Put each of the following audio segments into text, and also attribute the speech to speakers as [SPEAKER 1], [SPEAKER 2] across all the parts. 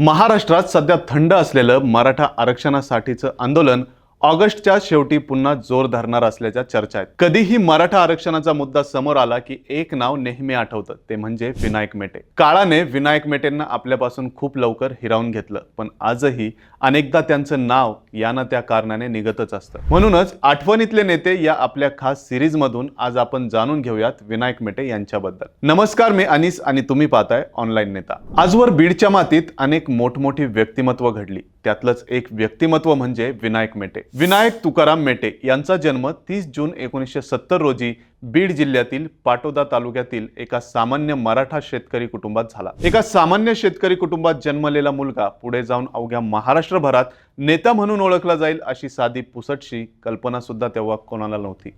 [SPEAKER 1] महाराष्ट्रात सध्या थंड असलेलं मराठा आरक्षणासाठीचं आंदोलन ऑगस्टच्या शेवटी पुन्हा जोर धरणार असल्याच्या चर्चा आहेत. कधीही मराठा आरक्षणाचा मुद्दा समोर आला की एक नाव नेहमी आठवतं ते म्हणजे विनायक मेटे. काळाने विनायक मेटेंना आपल्यापासून खूप लवकर हिरावून घेतलं पण आजही अनेकदा त्यांचं नाव या ना त्या कारणाने निघतच असतं. म्हणूनच आठवणीतले नेते या आपल्या खास सिरीजमधून आज आपण जाणून घेऊयात विनायक मेटे यांच्याबद्दल. नमस्कार मी अनिस आणि तुम्ही पाहताय ऑनलाईन नेता. आजवर बीडच्या मातीत अनेक मोठमोठी व्यक्तिमत्व घडली. त्यातलंच एक व्यक्तिमत्व म्हणजे विनायक मेटे. विनायक तुकाराम मेटे यांचा जन्म तीस जून एकोणीसशे सत्तर रोजी बीड जिल्ह्यातील पाटोदा तालुक्यातील एका सामान्य मराठा शेतकरी कुटुंबात झाला. एका सामान्य शेतकरी कुटुंबात जन्मलेला मुलगा पुढे जाऊन अवघ्या महाराष्ट्रभरात नेता म्हणून ओळखला जाईल अशी साधी पुसटशी कल्पना सुद्धा तेव्हा कोणाला नव्हती.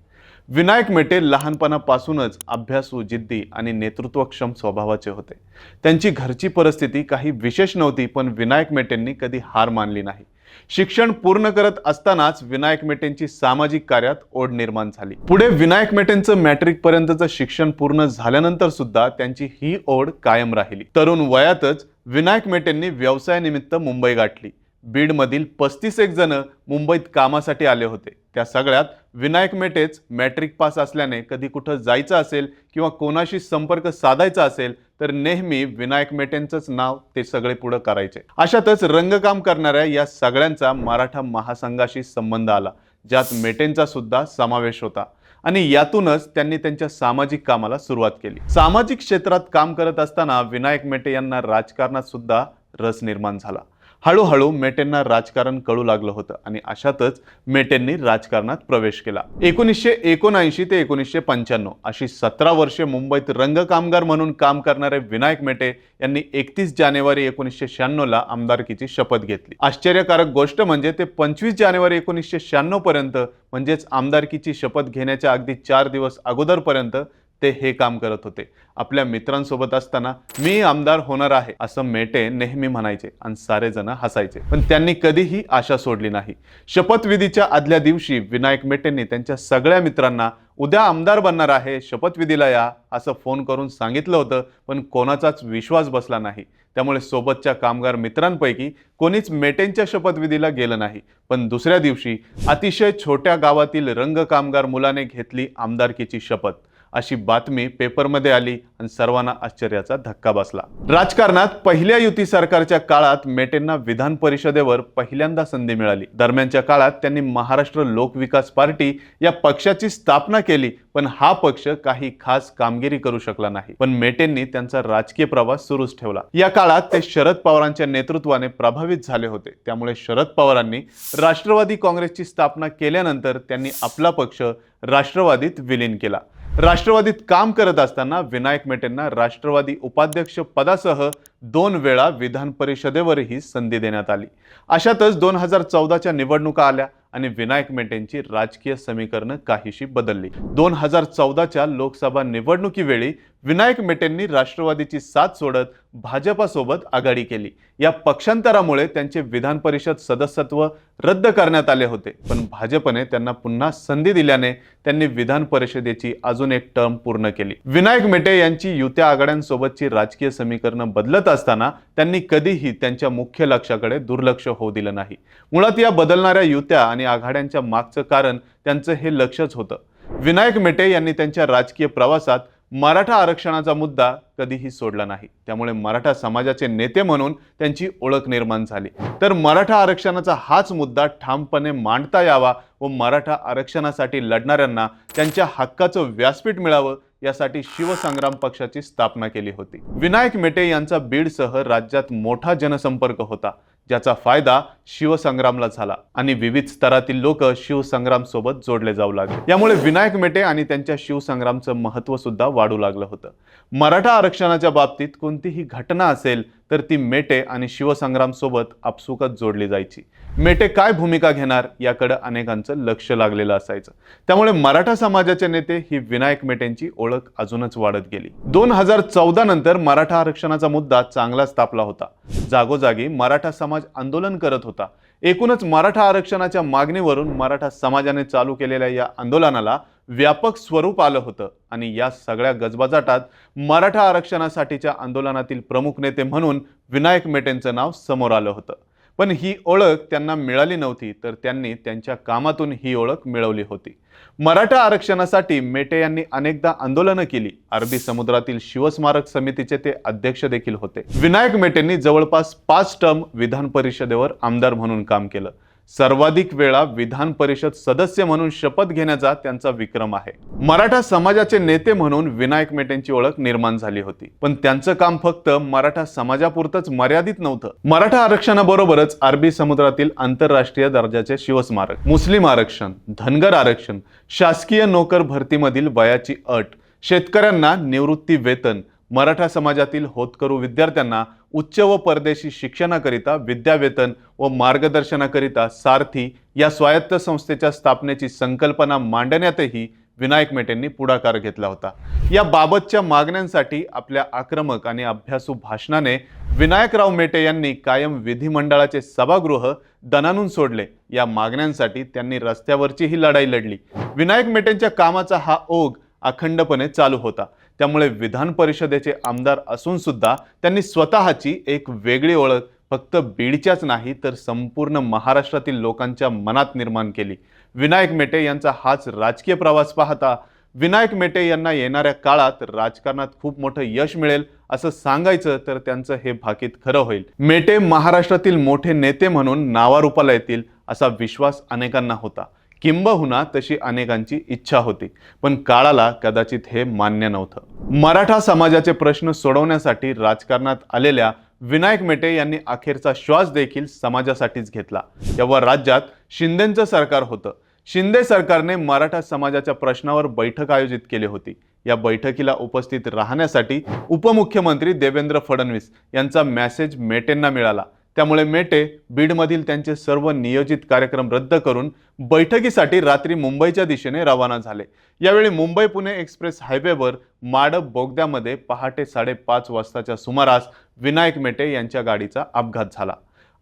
[SPEAKER 1] विनायक मेटे लहानपणापासूनच अभ्यासू जिद्दी आणि नेतृत्वक्षम स्वभावाचे होते. त्यांची घरची परिस्थिती काही विशेष नव्हती पण विनायक मेटेंनी कधी हार मानली नाही. शिक्षण पूर्ण करत असतानाच विनायक मेटेंची सामाजिक कार्यात ओढ निर्माण झाली. पुढे विनायक मेटेंचं मॅट्रिक पर्यंतचं शिक्षण पूर्ण झाल्यानंतर सुद्धा त्यांची ही ओढ कायम राहिली. तरुण वयातच विनायक मेटेंनी व्यवसायानिमित्त मुंबई गाठली. बीडमधील पस्तीस एक जण मुंबईत कामासाठी आले होते. त्या सगळ्यात विनायक मेटेच मॅट्रिक पास असल्याने कधी कुठं जायचं असेल किंवा कोणाशी संपर्क साधायचा असेल तर नेहमी विनायक मेटेंचंच नाव ते सगळे पुढं करायचे. अशातच रंगकाम करणाऱ्या या सगळ्यांचा मराठा महासंघाशी संबंध आला ज्यात मेटेंचा सुद्धा समावेश होता आणि यातूनच त्यांनी त्यांच्या सामाजिक कामाला सुरुवात केली. सामाजिक क्षेत्रात काम करत असताना विनायक मेटे यांना राजकारणात सुद्धा रस निर्माण झाला. हळूहळू मेटेंना राजकारण कळू लागलं होतं आणि अशातच मेटेंनी राजकारणात प्रवेश केला. एकोणीसशे एकोणऐंशी ते एकोणीसशे पंच्याण्णव अशी सतरा वर्षे मुंबईत रंगकामगार म्हणून काम करणारे विनायक मेटे यांनी एकतीस जानेवारी एकोणीसशे शहाण्णवला आमदारकीची शपथ घेतली. आश्चर्यकारक गोष्ट म्हणजे ते पंचवीस जानेवारी एकोणीसशे शहाण्णव पर्यंत म्हणजेच आमदारकीची शपथ घेण्याच्या अगदी चार दिवस अगोदरपर्यंत ते हे काम करत होते. आपल्या मित्रांसोबत असताना मी आमदार होणार आहे असं मेटे नेहमी म्हणायचे आणि सारेजण हसायचे. पण त्यांनी कधीही आशा सोडली नाही. शपथविधीच्या आदल्या दिवशी विनायक मेटेंनी त्यांच्या सगळ्या मित्रांना उद्या आमदार बनणार आहे शपथविधीला या असं फोन करून सांगितलं होतं पण कोणाचाच विश्वास बसला नाही. त्यामुळे सोबतच्या कामगार मित्रांपैकी कोणीच मेटेंच्या शपथविधीला गेलं नाही. पण दुसऱ्या दिवशी अतिशय छोट्या गावातील रंग कामगार मुलाने घेतली आमदारकीची शपथ. अशी बातमी पेपरमध्ये आली आणि सर्वांना आश्चर्याचा धक्का बसला. राजकारणात पहिल्या युती सरकारच्या काळात मेटेंना विधान परिषदेवर पहिल्यांदा संधी मिळाली. दरम्यानच्या काळात त्यांनी महाराष्ट्र लोकविकास पार्टी या पक्षाची स्थापना केली पण हा पक्ष काही खास कामगिरी करू शकला नाही. पण मेटेंनी त्यांचा राजकीय प्रवास सुरूच ठेवला. या काळात ते शरद पवारांच्या नेतृत्वाने प्रभावित झाले होते. त्यामुळे शरद पवारांनी राष्ट्रवादी काँग्रेसची स्थापना केल्यानंतर त्यांनी आपला पक्ष राष्ट्रवादीत विलीन केला. राष्ट्रवादीत काम करत असताना विनायक मेटेंना राष्ट्रवादी उपाध्यक्ष पदासह दोन वेळा विधान परिषदेवरही संधी देण्यात आली. अशातच दोन हजार चौदाच्या निवडणुका आल्या. आणि विनायक मेटेंची राजकीय समीकरणं काहीशी बदलली. दोन हजार चौदाच्या लोकसभा निवडणुकीवेळी विनायक मेटेंनी राष्ट्रवादीची साथ सोडत भाजपासोबत आघाडी केली. या पक्षांतरामुळे त्यांचे विधान परिषद सदस्यत्व रद्द करण्यात आले होते. पण भाजपने त्यांना पुन्हा संधी दिल्याने त्यांनी विधान परिषदेची अजून एक टर्म पूर्ण केली. विनायक मेटे यांची युत्या आघाड्यांसोबतची राजकीय समीकरणं बदलत असताना त्यांनी कधीही त्यांच्या मुख्य लक्ष्याकडे दुर्लक्ष होऊ दिलं नाही. मुळात या बदलणाऱ्या युत्या आणि आघाड्यांच्या मागचं कारण त्यांचं हे लक्षच होतं. विनायक मेटे यांनी त्यांच्या राजकीय प्रवासात मराठा आरक्षणाचा मुद्दा कधीही सोडला नाही. त्यामुळे मराठा समाजाचे नेते म्हणून त्यांची ओळख निर्माण झाली. तर मराठा आरक्षणाचा हाच मुद्दा ठामपणे मांडता यावा व मराठा आरक्षणासाठी लढणाऱ्यांना त्यांच्या हक्काचं व्यासपीठ मिळावं यासाठी शिवसंग्राम पक्षाची स्थापना केली होती. विनायक मेटे यांचा बीडसह राज्यात मोठा जनसंपर्क होता. ज्याचा फायदा शिवसंग्रामला झाला आणि विविध स्तरातील लोक शिवसंग्राम सोबत जोडले जाऊ लागले. यामुळे विनायक मेटे आणि त्यांच्या शिवसंग्रामचं महत्त्व सुद्धा वाढू लागलं होतं. मराठा आरक्षणाच्या बाबतीत कोणतीही घटना असेल तर ती मेटे आणि शिवसंग्राम सोबत आपसुकच जोडली जायची. मेटे काय भूमिका घेणार याकडे अनेकांचं लक्ष लागलेलं असायचं. त्यामुळे मराठा समाजाचे नेते ही विनायक मेटेंची ओळख अजूनच वाढत गेली. दोन हजार चौदा नंतर मराठा आरक्षणाचा मुद्दा चांगलाच तापला होता. जागोजागी मराठा समाज आंदोलन करत होता. एकूणच मराठा आरक्षणाच्या मागणीवरून मराठा समाजाने चालू केलेल्या या आंदोलनाला व्यापक स्वरूप आलं होतं आणि या सगळ्या गजबाजाटात मराठा आरक्षणासाठीच्या आंदोलनातील प्रमुख नेते म्हणून विनायक मेटेंचं नाव समोर आलं होतं. पण ही ओळख त्यांना मिळाली नव्हती तर त्यांनी त्यांच्या कामातून ही ओळख मिळवली होती. मराठा आरक्षणासाठी मेटे यांनी अनेकदा आंदोलनं केली. अरबी समुद्रातील शिवस्मारक समितीचे ते अध्यक्ष देखील होते. विनायक मेटेंनी जवळपास पाच टर्म विधान परिषदेवर आमदार म्हणून काम केलं. सर्वाधिक वेळा विधान परिषद सदस्य म्हणून शपथ घेण्याचा त्यांचा विक्रम आहे. मराठा समाजाचे नेते म्हणून विनायक मेटेंची ओळख निर्माण झाली होती. पण त्यांचं काम फक्त मराठा समाजापुरतच मर्यादित नव्हतं. मराठा आरक्षणाबरोबरच अरबी समुद्रातील आंतरराष्ट्रीय दर्जाचे शिवस्मारक मुस्लिम आरक्षण धनगर आरक्षण शासकीय नोकर भरतीमधील वयाची अट शेतकऱ्यांना निवृत्ती वेतन मराठा समाजातील होतकरू विद्यार्थ्यांना उच्च व परदेशी शिक्षणाकरिता विद्यावेतन व मार्गदर्शनाकरिता सारथी या स्वायत्त संस्थेच्या स्थापनेची संकल्पना मांडण्यातही विनायक मेटेंनी पुढाकार घेतला होता. या बाबतच्या मागण्यांसाठी आपल्या आक्रमक आणि अभ्यासू भाषणाने विनायकराव मेटे यांनी कायम विधिमंडळाचे सभागृह दणानून सोडले. या मागण्यांसाठी त्यांनी रस्त्यावरची ही लढाई लढली. विनायक मेटेंच्या कामाचा हा ओघ अखंडपणे चालू होता. त्यामुळे विधान परिषदेचे आमदार असूनसुद्धा त्यांनी स्वतःची एक वेगळी ओळख फक्त बीडच्याच नाही तर संपूर्ण महाराष्ट्रातील लोकांच्या मनात निर्माण केली. विनायक मेटे यांचा हाच राजकीय प्रवास पाहता विनायक मेटे यांना येणाऱ्या काळात राजकारणात खूप मोठं यश मिळेल असं सांगायचं तर त्यांचं हे भाकीत खरं होईल. मेटे महाराष्ट्रातील मोठे नेते म्हणून नावारूपाला येतील असा विश्वास अनेकांना होता. किंबहुना तशी अनेकांची इच्छा होती पण काळाला कदाचित हे मान्य नव्हतं. मराठा समाजाचे प्रश्न सोडवण्यासाठी राजकारणात आलेल्या विनायक मेटे यांनी अखेरचा श्वास देखील समाजासाठीच घेतला. तेव्हा राज्यात शिंदेचं सरकार होतं. शिंदे सरकारने मराठा समाजाच्या प्रश्नावर बैठक आयोजित केली होती. या बैठकीला उपस्थित राहण्यासाठी उपमुख्यमंत्री देवेंद्र फडणवीस यांचा मेसेज मेटेंना मिळाला. त्यामुळे मेटे बीडमधील त्यांचे सर्व नियोजित कार्यक्रम रद्द करून बैठकीसाठी रात्री मुंबईच्या दिशेने रवाना झाले. यावेळी मुंबई पुणे एक्सप्रेस हायवेवर माडप बोगद्यामध्ये पहाटे साडेपाच वाजताच्या सुमारास विनायक मेटे यांच्या गाडीचा अपघात झाला.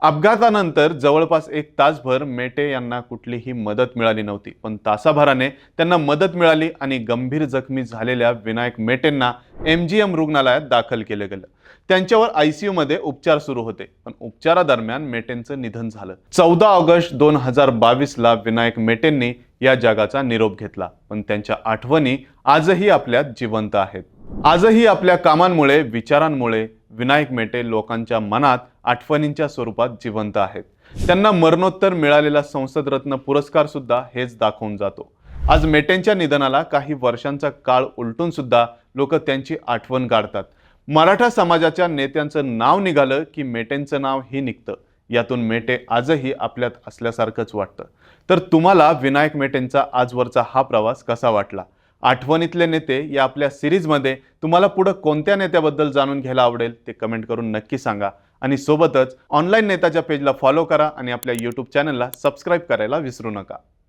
[SPEAKER 1] अपघातानंतर जवळपास एक तासभर मेटे यांना कुठलीही मदत मिळाली नव्हती पण तासाभराने त्यांना मदत मिळाली आणि गंभीर जखमी झालेल्या विनायक मेटेंना एम जी एम रुग्णालयात दाखल केलं गेलं. त्यांच्यावर आयसीयू मध्ये उपचार सुरू होते. पण उपचारादरम्यान मेटेंचं निधन झालं. चौदा ऑगस्ट दोन हजार बावीसला विनायक मेटेंनी या जगाचा निरोप घेतला. पण त्यांच्या आठवणी आजही आपल्यात जिवंत आहेत. आजही आपल्या कामांमुळे विचारांमुळे विनायक मेटे लोकांच्या मनात आठवणींच्या स्वरूपात जिवंत आहेत. त्यांना मरणोत्तर मिळालेला संसद रत्न पुरस्कार सुद्धा हेच दाखवून जातो. आज मेटेंच्या निधनाला काही वर्षांचा काळ उलटून सुद्धा लोक त्यांची आठवण काढतात मराठा समाजाच्या नेत्यांचं नाव निघालं की मेटेंचं नाव ही निघतं. यातून मेटे आजही आपल्यात असल्यासारखंच वाटतं. तर तुम्हाला विनायक मेटेंचा आजवरचा हा प्रवास कसा वाटला? आठवणीतले नेते या आपल्या सिरीजमध्ये तुम्हाला पुढं कोणत्या नेत्याबद्दल जाणून घ्यायला आवडेल ते कमेंट करून नक्की सांगा. आणि सोबतच ऑनलाईन नेताच्या पेजला फॉलो करा आणि आपल्या यूट्यूब चॅनलला सबस्क्राईब करायला विसरू नका.